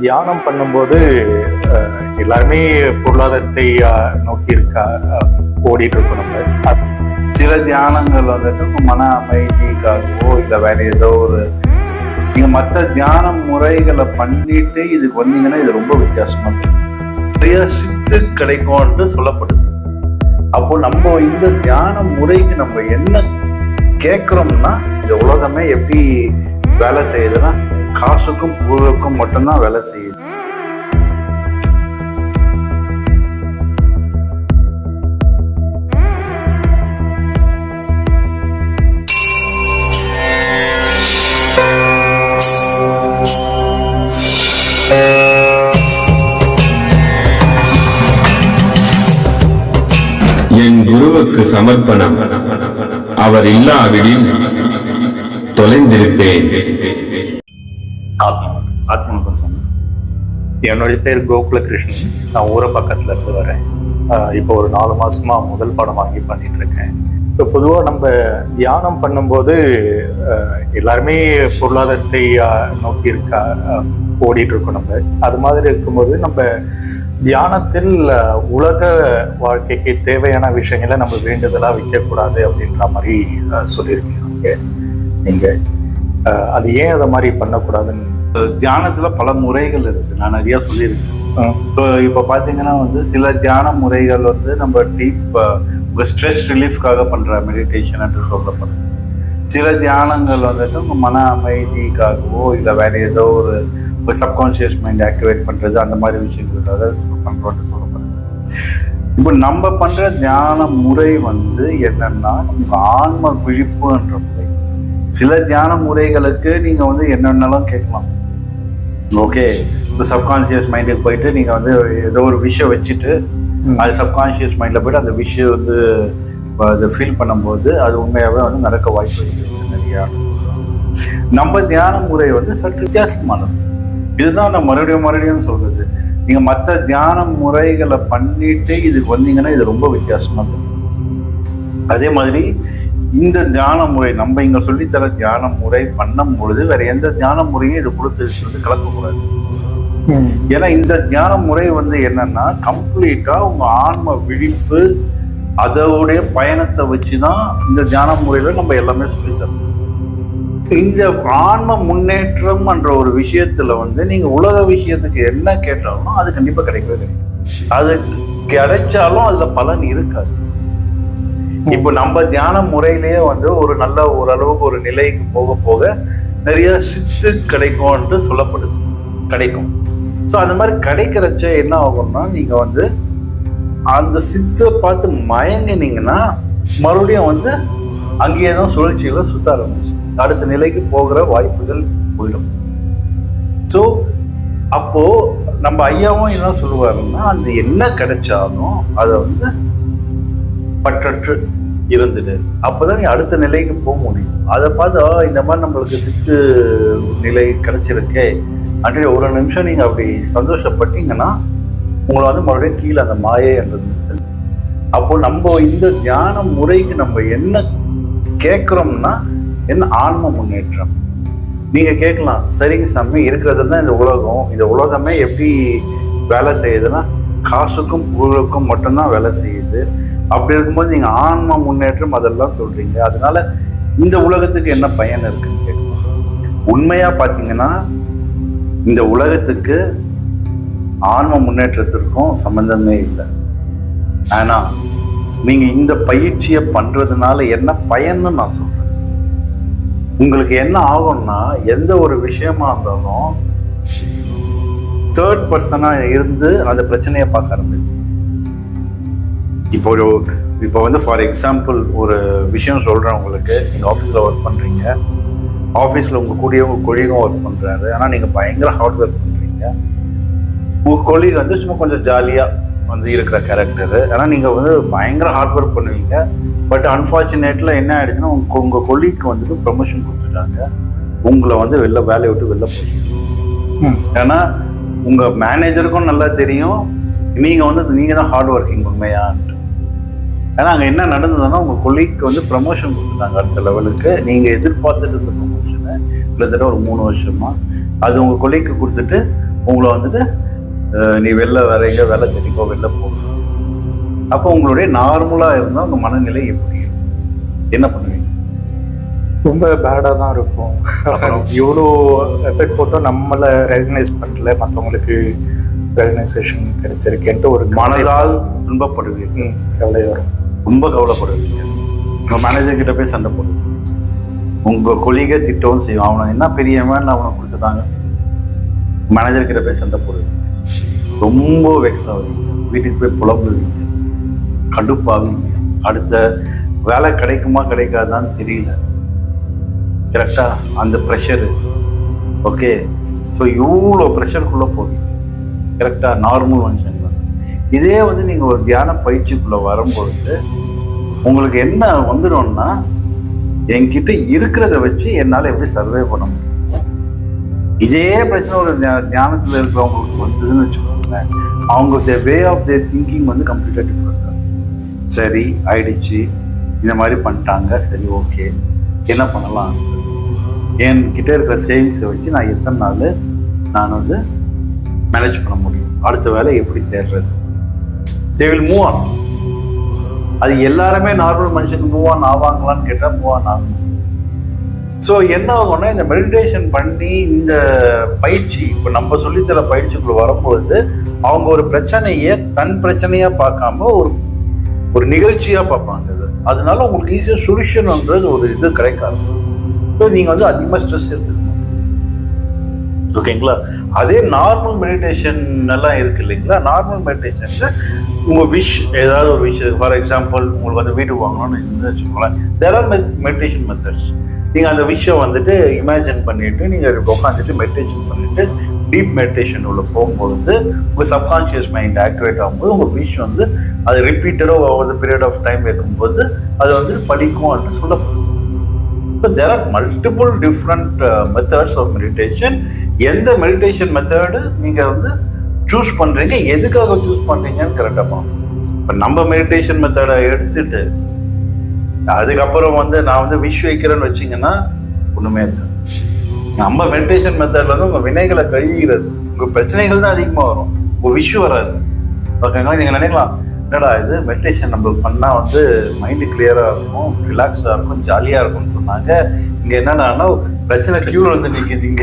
தியானம் பண்ணும்போது எல்லாருமே பொருளாதாரத்தை நோக்கி இருக்கா ஓடிட்டு இருக்கோம் நம்ம. சில தியானங்கள் வந்துட்டு மன அமைதிக்காகவோ இல்லை வேற ஏதோ ஒரு நீங்கள் மற்ற தியான முறைகளை பண்ணிட்டு இதுக்கு வந்தீங்கன்னா இது ரொம்ப வித்தியாசமாக இருக்கும் நிறைய சித்து கிடைக்கும்னு சொல்லப்படுது. அப்போ நம்ம இந்த தியான முறைக்கு நம்ம என்ன கேட்குறோம்னா இந்த உலகமே எப்படி வேலை செய்யுதுன்னா காசுக்கும் புகழுக்கும் மட்டும்தான் வேலை செய்யுது. என் குருவுக்கு சமர்ப்பணம். அவர் இல்லாவிடில் தொலைந்திருப்பேன். ஆத்மா ஆத்மனுக்கும் சொன்னேன் என்னுடைய பேர் கோகுல கிருஷ்ணன் நான் ஊரை பக்கத்தில் இருந்து வரேன். இப்போ ஒரு நாலு மாதமாக முதல் படம் வாங்கி பண்ணிட்டு இருக்கேன் இப்போ பொதுவாக நம்ம தியானம் பண்ணும்போது எல்லாருமே பொருளாதாரத்தை நோக்கி இருக்கா அஹ், ஓடிட்டு இருக்கோம் நம்ம. அது மாதிரி இருக்கும்போது நம்ம தியானத்தில் உலக வாழ்க்கைக்கு தேவையான விஷயங்களை நம்ம வேண்டுதலாக வைக்கக்கூடாது அப்படின்ற மாதிரி சொல்லியிருக்கீங்க. நீங்கள் அது ஏன் அதை மாதிரி பண்ணக்கூடாதுன்னு தியானத்துல பல முறைகள் இருக்கு. நான் நிறைய சொல்லியிருக்கேன். ஸோ இப்போ பார்த்தீங்கன்னா வந்து சில தியான முறைகள் வந்து நம்ம டீப் ஸ்ட்ரெஸ் ரிலீஃப்காக பண்ணுற மெடிடேஷன் என்று சொல்லப்படுது சில தியானங்கள் வந்துட்டு மன அமைதிக்காகவோ இல்லை வேற ஏதோ ஒரு ஒரு சப்கான்ஷியஸ் மைண்ட் ஆக்டிவேட் பண்ணுறது அந்த மாதிரி விஷயங்களுக்காக பண்ணுறோன்னு சொல்லப்படுது இப்போ நம்ம பண்ணுற தியான முறை வந்து என்னன்னா நமக்கு ஆன்ம விழிப்புன்ற முறை. சில தியான முறைகளுக்கு நீங்கள் வந்து என்னென்னலாம் கேட்கலாம்? ஓகே இப்போ சப்கான்ஷியஸ் மைண்டுக்கு போயிட்டு நீங்கள் வந்து ஏதோ ஒரு விஷயம் வச்சுட்டு. அது சப்கான்ஷியஸ் மைண்டில் போயிட்டு அந்த விஷயம் வந்து அதை ஃபீல் பண்ணும்போது அது உண்மையாகவே வந்து நடக்க வாய்ப்பு இருக்குது நிறையா நம்ம தியான முறை வந்து சற்று வித்தியாசமானது. இதுதான் நான் மறுபடியும் மறுபடியும் சொல்றது. நீங்கள் மற்ற தியான முறைகளை பண்ணிட்டு இதுக்கு வந்தீங்கன்னா இது ரொம்ப வித்தியாசமாக இருக்கும் அதே மாதிரி இந்த தியான முறை நம்ம இங்க சொல்லித்தர தியான முறை பண்ணும் பொழுது வேற எந்த தியான முறையும் இது கூட சேர்த்து கலக்கக்கூடாது. ஏன்னா இந்த தியான முறை வந்து என்னன்னா கம்ப்ளீட்டா உங்க ஆன்ம விழிப்பு அதோடைய பயணத்தை வச்சு தான் இந்த தியான முறையில நம்ம எல்லாமே சொல்லித்தரோம் இந்த ஆன்ம முன்னேற்றம் என்ற ஒரு விஷயத்துல வந்து நீங்க உலக விஷயத்துக்கு என்ன கேட்டாலும் அது கண்டிப்பா கிடைக்கவே கிடைக்கும். அது கிடைச்சாலும் அதுல பலன் இருக்காது. இப்போ நம்ம தியான முறையிலேயே வந்து ஒரு நல்ல ஓரளவுக்கு ஒரு நிலைக்கு போக போக நிறைய சித்து கிடைக்கும்ன்ட்டு சொல்லப்படுது. கிடைக்கும். ஸோ அந்த மாதிரி கிடைக்கிறச்ச என்ன ஆகும்னா நீங்க வந்து அந்த சித்தை பார்த்து மயங்கினீங்கன்னா மறுபடியும் வந்து அங்கேயே தான் சுழற்சிகளை சுத்த ஆரம்பிச்சு. அடுத்த நிலைக்கு போகிற வாய்ப்புகள் போயிடும். ஸோ அப்போ நம்ம ஐயாவும் என்ன சொல்லுவாருன்னா அந்த என்ன கிடைச்சாலும் அதை வந்து பற்றற்று இருந்துடு அப்போதான் நீ அடுத்த நிலைக்கு போக முடியும். அதை பார்த்து இந்த மாதிரி நம்மளுக்கு திக்கு நிலை கிடைச்சிருக்கே. அப்படின்னு ஒரு நிமிஷம் நீங்கள் அப்படி சந்தோஷப்பட்டீங்கன்னா உங்களை வந்து மறுபடியும் கீழே அந்த மாயை என்றது அப்போ நம்ம இந்த தியான முறைக்கு நம்ம என்ன கேட்குறோம்னா என்ன ஆன்ம முன்னேற்றம்? நீங்கள் கேட்கலாம் சரிங்க சாமி இருக்கிறது தான் இந்த உலகம். இந்த உலகமே எப்படி வேலை செய்யுதுன்னா காசுக்கும் புகழுக்கும் மட்டும்தான் வேலை செய்யுது. அப்படி இருக்கும்போது நீங்கள் ஆன்ம முன்னேற்றம் அதெல்லாம் சொல்கிறீங்க அதனால் இந்த உலகத்துக்கு என்ன பயன் இருக்குன்னு கேட்கலாம் உண்மையாக பார்த்தீங்கன்னா இந்த உலகத்துக்கு ஆன்ம முன்னேற்றத்திற்கும் சம்மந்தமே இல்லை. ஆனால் நீங்கள் இந்த பயிற்சியை பண்ணுறதுனால என்ன பயன்னு நான் சொல்கிறேன் உங்களுக்கு என்ன ஆகும்னா எந்த ஒரு விஷயமா இருந்தாலும் தேர்ட் பர்சனாக இருந்து அந்த பிரச்சனையை பார்க்க ஆரம்பிக்கும் இப்போ ஒரு இப்போ வந்து ஃபார் எக்ஸாம்பிள் ஒரு விஷயம் சொல்றேன் உங்களுக்கு. நீங்க ஆஃபீஸில் ஒர்க் பண்றீங்க. ஆஃபீஸில் உங்க கூடயே உங்க கொழிகும் ஒர்க் பண்றாரு. ஆனால் நீங்க பயங்கர ஹார்ட் ஒர்க் பண்றீங்க. உங்க கொலீக் வந்து சும்மா கொஞ்சம் ஜாலியா வந்து இருக்கிற கேரக்டர் ஆனா நீங்க வந்து பயங்கர ஹார்ட் ஒர்க் பண்ணுவீங்க. பட் அன்ஃபார்ச்சுனேட்ல என்ன ஆயிடுச்சுன்னா உங்க உங்க கொலீக்கு வந்துட்டு ப்ரமோஷன் கொடுத்துட்டாங்க. உங்களை வந்து வெளில வேலையை விட்டு வெளில போயிட்டீங்க ஏன்னா உங்க மேனேஜருக்கும் நல்லா தெரியும். நீங்க வந்து நீங்க தான் ஹார்ட் ஒர்க்கிங் உண்மையான்ட்டு ஏன்னா அங்கே என்ன நடந்ததுன்னா உங்கள் கொலீக்கு வந்து ப்ரமோஷன் கொடுத்துட்டாங்க அடுத்த லெவலுக்கு நீங்கள் எதிர்பார்த்துட்டு இருந்த ப்ரமோஷனை கிட்டத்தட்ட ஒரு மூணு வருஷமா. அது உங்கள் கொலீக்கு கொடுத்துட்டு உங்களை வந்துட்டு நீ வெளில எங்க வேலை தேடிக்கோ வெளில போ. அப்போ உங்களுடைய நார்மலாக இருந்தால் உங்கள் மனநிலை எப்படி என்ன பண்ணுவீங்க? ரொம்ப பேடாக தான் இருக்கும்? இவ்வளோ எஃபெக்ட் போட்டும் நம்மளை ரெகனைஸ் பண்ணல. மற்றவங்களுக்கு ரெகனைசேஷன் கிடைச்சிருக்கேன்ட்டு ஒரு மனதால் துன்பப்படுவீங்க ம், கவலை வரும். ரொம்ப கவலைப்படுவீங்க. உங்கள் மேனேஜர் கிட்ட போய் சண்டை போடுவீங்க உங்கள் கொலிகை திட்டவும் செய்யும். அவனை என்ன பெரியவன் அவனை கொடுத்துட்டாங்க மேனேஜர் கிட்ட போய் சண்டை போடுவீங்க ரொம்ப வெக்ஸ் ஆகுவீங்க வீட்டுக்கு போய் புலம்புவீங்க. கடுப்பாவீங்க அடுத்த வேலை கிடைக்குமா கிடைக்காதான்னு தெரியல. கரெக்டா அந்த ப்ரெஷரு ஓகே ஸோ இவ்வளோ ப்ரெஷருக்குள்ளே போவீங்க. கரெக்டாக நார்மல் மனுஷன். இதே வந்து நீங்கள் ஒரு தியான பயிற்சிக்குள்ளே வரும்பொழுது உங்களுக்கு என்ன வந்துடும்னா என்கிட்ட இருக்கிறத வச்சு என்னால் எப்படி சர்வே பண்ண முடியும்? இதே பிரச்சனை ஒரு தியானத்துல இருக்கிறவங்களுக்கு வந்ததுன்னு வச்சுக்கோங்களேன். அவங்க த வே ஆஃப் தேர் திங்கிங் வந்து கம்ப்ளீட்டாக டிஃப்ரெண்டாக சரி ஆயிடுச்சு. இந்த மாதிரி பண்ணிட்டாங்க. சரி ஓகே என்ன பண்ணலாம்? என்கிட்ட இருக்கிற சேவிங்ஸை வச்சு நான் எத்தனை நாள் நான் வந்து மேனேஜ் பண்ண முடியும்? அடுத்த வேலை எப்படி தேடுறது? தே வில் மூவ் ஆன் அது எல்லாருமே நார்மல் மனுஷனுக்கு மூவ் ஆன் ஆவாங்களான்னு கேட்டால் மூவ் ஆன் ஆகும். ஸோ என்ன ஆகும்னா இந்த மெடிடேஷன் பண்ணி இந்த பயிற்சி இப்போ நம்ம சொல்லித்தர பயிற்சிக்குள்ள வரும்பொழுது அவங்க ஒரு பிரச்சனையை தன் பிரச்சனையாக பார்க்காம ஒரு ஒரு நிகழ்ச்சியாக பார்ப்பாங்க அது. அதனால உங்களுக்கு ஈஸியாக சொல்யூஷன்ன்றது ஒரு இது கிடைக்காது. ஸோ நீங்கள் வந்து அதிகமாக ஸ்ட்ரெஸ் எடுத்துக்கணும். ஓகேங்களா அதே நார்மல் மெடிடேஷன் எல்லாம் இருக்கு இல்லைங்களா? நார்மல் மெடிடேஷனில் உங்கள் விஷ் ஏதாவது ஒரு விஷ் ஃபார் எக்ஸாம்பிள் உங்களுக்கு வந்து வீடு வாங்கணும்னு வச்சுக்கோங்களேன். There are meth meditation methods நீங்கள் அந்த விஷயம் வந்துட்டு இமேஜின் பண்ணிட்டு நீங்கள் உட்காந்துட்டு மெடிடேஷன் பண்ணிட்டு டீப் மெடிடேஷன் உள்ள போகும்பொழுது உங்கள் சப்கான்ஷியஸ் மைண்ட் ஆக்டிவேட் ஆகும்போது உங்கள் விஷ் வந்து அது ரிப்பீட்டடாக ஒவ்வொரு பீரியட் ஆஃப் டைம் இருக்கும்போது அது வந்து படிக்கும் அப்படின்னு சொல்லப்படுது So there are multiple different uh, methods of meditation. எந்த மெடிடேஷன் மெத்தடு நீங்கள் வந்து சூஸ் பண்ணுறீங்க எதுக்காக சூஸ் பண்ணுறீங்கன்னு கரெக்டாக பார்க்கணும். இப்போ நம்ம மெடிடேஷன் மெத்தடை எடுத்துட்டு அதுக்கப்புறம் வந்து நான் வந்து விஷ் வைக்கிறேன்னு வச்சிங்கன்னா ஒன்றுமே இருக்காது நம்ம மெடிடேஷன் மெத்தடில் வந்து உங்கள் வினைகளை கழுகிறது. உங்கள் பிரச்சனைகள் தான் அதிகமாக வரும். உங்கள் விஷ் வராது. ஓகேங்களா நீங்கள் நினைக்கலாம் என்னடா இது? மெடிடேஷன் நம்ம பண்ணால் வந்து மைண்டு கிளியராக இருக்கும் ரிலாக்ஸாக இருக்கும் ஜாலியாக இருக்கும்னு சொன்னாங்க. இங்கே என்னடான்னா பிரச்சனை க்யூவில் வந்து நிற்கிதுங்க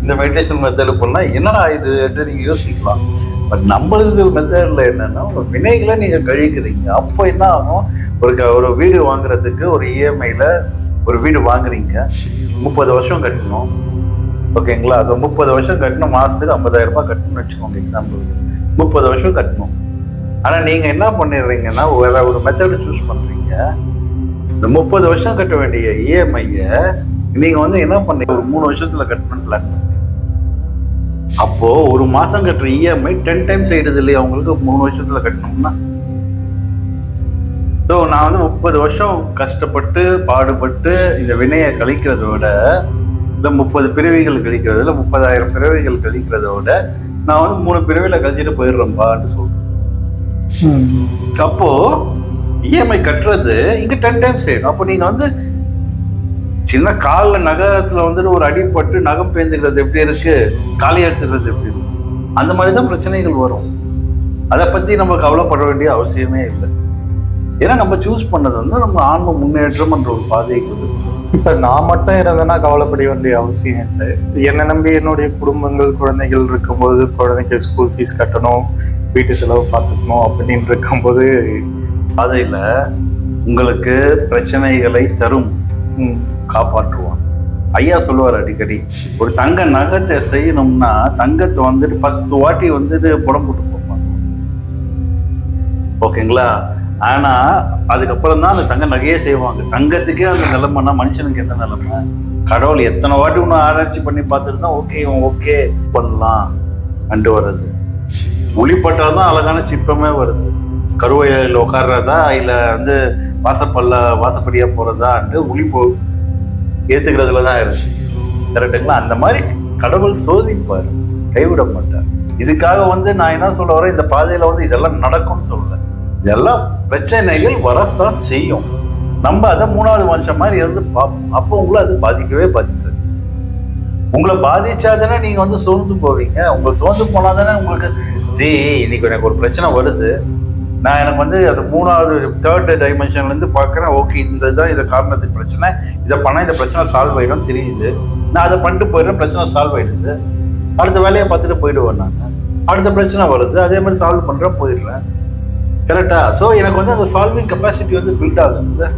இந்த மெடிடேஷன் மெத்தடில் பண்ணால் என்னடா இது நீங்கள் யோசிக்கலாம். பட் நம்மளது மெத்தடில் என்னென்னா உங்கள் வினைகளை நீங்கள் கழிக்கிறீங்க. அப்போ என்ன ஆகும்? ஒரு க ஒரு வீடு வாங்குறதுக்கு ஒரு இஎம்ஐயில் ஒரு வீடு வாங்குறீங்க. முப்பது வருஷம் கட்டணும். ஓகேங்களா அது முப்பது வருஷம் கட்டணும் மாதத்துக்கு ஐம்பதாயிரம் ரூபாய் கட்டணும்னு வச்சுக்கோங்க எக்ஸாம்பிளுக்கு முப்பது வருஷம் கட்டணும். ஆனால் நீங்கள் என்ன பண்ணிடுறீங்கன்னா வேற ஒரு மெத்தடு சூஸ் பண்ணுறீங்க இந்த முப்பது வருஷம் கட்ட வேண்டிய இஎம்ஐயை நீங்கள் வந்து என்ன பண்ணீங்க? ஒரு மூணு வருஷத்தில் கட்டணும்னு பிளான் பண்ணுறீங்க அப்போது ஒரு மாதம் கட்டுற இஎம்ஐ டென் டைம்ஸ் ஆகிடுது இல்லையா? உங்களுக்கு மூணு வருஷத்தில் கட்டணும்னா. ஸோ நான் வந்து முப்பது வருஷம் கஷ்டப்பட்டு பாடுபட்டு இந்த வினையை கழிக்கிறத விட இல்லை முப்பது பிறவிகள் கழிக்கிறத இல்லை முப்பதாயிரம் பிறவிகள் கழிக்கிறத விட நான் வந்து மூணு பிறவியில் கழிச்சிட்டு போயிடுறேன்பான்னு சொல்கிறேன் அப்போ இஎம்ஐ கட்டுறது இங்க டென் டைம்ஸ் செய்யணும் அப்போ நீங்க வந்து சின்ன காலில் நகரத்தில் வந்துட்டு ஒரு அடிப்பட்டு நகம் பேந்துக்கிறது எப்படி இருக்கு? காலி அடிச்சுக்கிறது எப்படி இருக்கு? அந்த மாதிரி தான் பிரச்சனைகள் வரும். அதை பத்தி நம்ம கவலைப்பட வேண்டிய அவசியமே இல்லை. ஏன்னா நம்ம சூஸ் பண்ணது வந்து நம்ம ஆன்ம முன்னேற்றம் என்ற ஒரு பாதைக்கு வந்து இப்ப நான் மட்டும் இருந்தேன்னா கவலைப்பட வேண்டிய அவசியம் இல்லை. என்னை நம்பி என்னுடைய குடும்பங்கள் குழந்தைகள் இருக்கும்போது குழந்தைக்கு ஸ்கூல் ஃபீஸ் கட்டணும் வீட்டு செலவு பார்த்துக்கணும் அப்படின்னு இருக்கும்போது பாதையில உங்களுக்கு பிரச்சனைகளை தரும். காப்பாற்றுவான். ஐயா சொல்லுவார் அடிக்கடி ஒரு தங்க நகத்தை செய்யணும்னா தங்கத்தை வந்துட்டு பத்து வாட்டி வந்துட்டு புடம் போட்டு போப்பாங்க ஓகேங்களா? ஆனால் அதுக்கப்புறம் தான் அந்த தங்க நகையே செய்வாங்க. தங்கத்துக்கே அந்த நிலைமைனா மனுஷனுக்கு எந்த நிலைமை? கடவுள் எத்தனை வாட்டி ஒன்று ஆராய்ச்சி பண்ணி பார்த்துட்டு தான் ஓகே இவன் ஓகே பண்ணலாம். அண்டு வர்றது. ஒளிப்பட்டால் தான் அழகான சிற்பமே வருது. கருவையில் உட்கார்றதா இல்லை வந்து வாசப்பல்ல வாசப்படியாக போகிறதான்ட்டு ஒளி போ ஏற்றுக்கிறதுல தான் இருக்கு. கரெக்டுங்களா அந்த மாதிரி கடவுள் சோதிப்பார். கைவிட மாட்டார் இதுக்காக வந்து நான் என்ன சொல்ல வரேன்? இந்த பாதையில் வந்து இதெல்லாம் நடக்கும்னு சொல்ல இதெல்லாம் பிரச்சனைகள் வரத்தான் செய்யும். நம்ம அதை மூணாவது மனுஷன் மாதிரி இருந்து பார்ப்போம். அப்போ உங்களை அது பாதிக்கவே பாதிக்காது. உங்களை பாதிச்சாதானே நீங்க வந்து சோர்ந்து போவீங்க. உங்களை சோர்ந்து போனா தானே உங்களுக்கு ஜி இன்னைக்கு எனக்கு ஒரு பிரச்சனை வருது. நான் எனக்கு வந்து அது மூணாவது தேர்ட் டைமென்ஷன்லேருந்து பார்க்குறேன். ஓகே இந்த இதுதான் இதை காரணத்துக்கு பிரச்சனை. இதை பண்ணால் இந்த பிரச்சனை சால்வ் ஆகிடும் தெரியுது. நான் அதை பண்ணிட்டு போயிடுறேன் பிரச்சனை சால்வ் ஆகிடுது அடுத்த வேலையை பார்த்துட்டு போயிடுவேன் நான். அடுத்த பிரச்சனை வருது. அதே மாதிரி சால்வ் பண்ணுறேன் போயிடுறேன். கரெக்டா ஸோ எனக்கு வந்து அந்த சால்விங் கெப்பாசிட்டி வந்து பில்ட் ஆகுது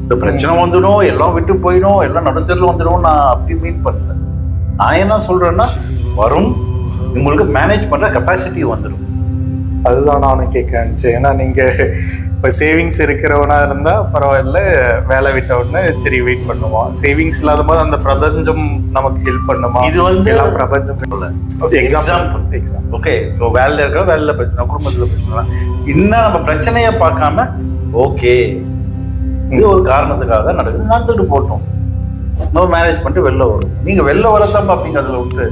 இந்த பிரச்சனை வந்துடும் எல்லாம் விட்டு போயிடும் எல்லாம் நடுத்தரில் வந்துடும் நான் அப்படி மீன் பண்ணல. நான் என்ன சொல்றேன்னா வரும் உங்களுக்கு மேனேஜ் பண்ணுற கெப்பாசிட்டி வந்துடும் அதுதான் நானும் கேட்க நினைச்சேன் ஏன்னா நீங்கள் இப்போ சேவிங்ஸ் இருக்கிறவனா இருந்தா பரவாயில்ல வேலை விட்ட உடனே சரி வெயிட் பண்ணுவான் சேவிங்ஸ் இல்லாத போது அந்த பிரபஞ்சம் நமக்கு ஹெல்ப் பண்ணுமா? இது வந்து- எல்லாம் பிரபஞ்சம் எக்ஸாம்பிள் எக்ஸாம்பிள் ஓகே ஸோ வேலையில் இருக்கிற வேலையில் பிரச்சனை குடும்பத்தில் பிரச்சனை. இன்னும் நம்ம பிரச்சனையை பார்க்காம ஓகே இது ஒரு காரணத்துக்காக தான் நடக்குது. நடந்துட்டு போட்டோம். நம்ம மேனேஜ் பண்ணிட்டு வெளில வரும். நீங்க வெளில வரத்தான் பார்ப்பீங்க அதில் விட்டு.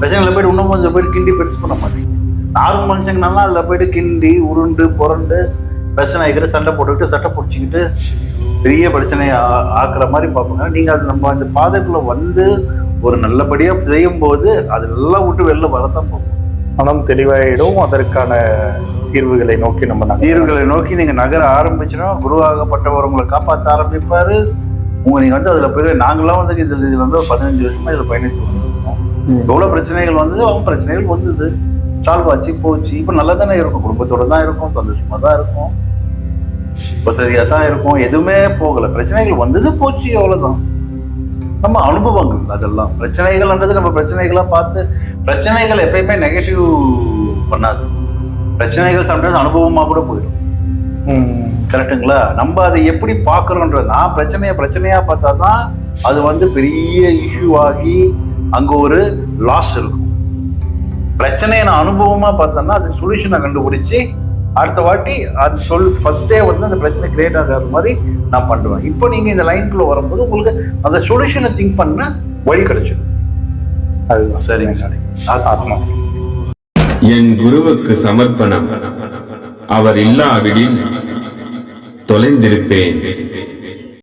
பிரச்சனையில் போயிட்டு இன்னும் கொஞ்சம் போயிட்டு கிண்டி பெருசு பண்ண மாட்டீங்க. நார்மல் மனுஷங்கனால அதில் போயிட்டு கிண்டி உருண்டு புரண்டு பிரச்சனை ஆகிக்கிட்டு சண்டை போட்டுக்கிட்டு சட்டை பிடிச்சிக்கிட்டு பெரிய பிரச்சனையை ஆக்குற மாதிரி பார்ப்பாங்க நீங்கள் அது நம்ம அந்த பாதைக்குள்ளே வந்து ஒரு நல்லபடியாக செய்யும் போது அதெல்லாம் விட்டு வெளில வரத்தான் போகும். மனம் தெளிவாயிடும். அதற்கான தீர்வுகளை நோக்கி நம்ம தீர்வுகளை நோக்கி நீங்க நகர ஆரம்பிச்சுன்னா குருவாகப்பட்டவர் உங்களை காப்பாற்ற ஆரம்பிப்பாரு. உங்க நீங்க வந்து அதுல போய் நாங்களாம் வந்து இதுல இதுல வந்து பதினஞ்சு வருஷமா இதுல பயணித்து வந்திருக்கோம். ம். எவ்வளவு பிரச்சனைகள் வந்தது அவன் பிரச்சனைகள் வந்தது. சால்வ் ஆச்சு போச்சு. இப்ப நல்லா தானே இருக்கும். குடும்பத்தோட தான் இருக்கும். சந்தோஷமா தான் இருக்கும். வசதியா தான் இருக்கும். எதுவுமே போகல. பிரச்சனைகள் வந்தது போச்சு அவ்வளவுதான். நம்ம அனுபவங்கள் அதெல்லாம். பிரச்சனைகள்ன்றது நம்ம பிரச்சனைகளா பார்த்து பிரச்சனைகள் எப்பயுமே நெகட்டிவ் பண்ணாது. பிரச்சனைகள் சம்டைம்ஸ் அனுபவமா கூட போயிடும். ம். கரெக்ட்டுங்களா நம்ம அதை எப்படி பார்க்குறோன்றது நான் பிரச்சனையை பிரச்சனையா பார்த்தா தான் அது வந்து பெரிய இஷ்யூ ஆகி அங்க ஒரு லாஸ் இருக்கும். பிரச்சனையை நான் அனுபவமா பார்த்தேன்னா அதுக்கு சொல்யூஷனை கண்டுபிடிச்சி அடுத்த வாட்டி அது சொல் ஃபஸ்ட்டே வந்து அந்த பிரச்சனை கிரியேட் ஆகாத மாதிரி நான் பண்ணுவேன். இப்போ நீங்கள் இந்த லைனுக்குள்ள வரும்போது உங்களுக்கு அந்த சொல்யூஷனை திங்க் பண்ண வழி கிடைச்சிடும். அது சரிங்க. ஆத்மா என் குருவுக்கு சமர்ப்பணம். அவர் இல்லாவிடில் தொலைந்திருப்பேன்.